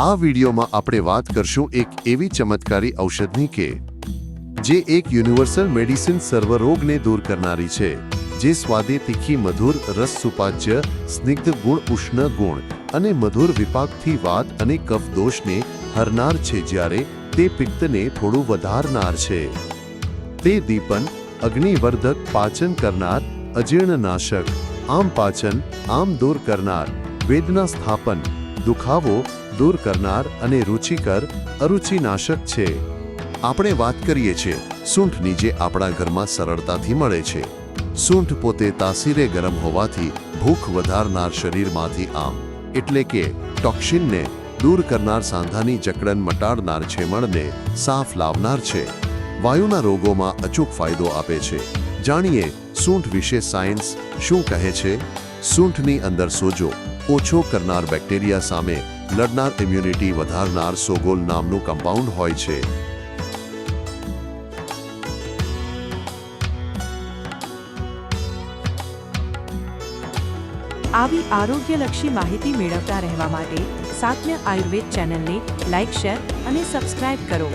આ વિડીયોમાં આપણે વાત કરશું એક એવી ચમત્કારી ઔષધની કે, જે એક યુનિવર્સલ મેડિસિન સર્વરોગને દૂર કરનારી છે, જે સ્વાદે તીખી મધુર, રસ સુપાચ્ય, સ્નિગ્ધ ગુણ, ઉષ્ણ ગુણ અને મધુર વિપાકથી વાત અને કફ દોષને હરનાર છે જ્યારે તે પિત્તને થોડું વધારનાર છે. તે દીપન, અગ્નિવર્ધક, પાચન કરનાર, અજીર્ણનાશક, આમ પાચન, આમ દૂર કરનાર, વેદના સ્થાપન દુખાવો દૂર કરનાર અને રુચિકર અરુચિનાશક છે. આપણે વાત કરીએ છીએ, સૂંઠની જે આપણા ઘરમાં સરળતાથી મળે છે. સૂંઠ પોતે તાસીરે ગરમ હોવાથી ભૂખ વધારનાર શરીરમાંથી આમ, એટલે કે ટોક્સિનને દૂર કરનાર સાંધાની જકડન મટાડનાર છેમણને સાફ લાવનાર છે. વાયુના રોગોમાં અચૂક ફાયદો આપે છે. જાણીએ, સૂંઠ વિશે સાયન્સ શું કહે છે? સૂંઠની અંદર સોજો ઓછો કરનાર બેક્ટેરિયા સામે લડનાર ઇમ્યુનિટી વધારનાર સોગોલ નામનું કમ્પાઉન્ડ હોય છે. આવી આરોગ્યલક્ષી માહિતી મેળવતા રહેવા માટે સાત્ય આયુર્વેદ ચેનલને લાઇક શેર અને સબસ્ક્રાઇબ કરો.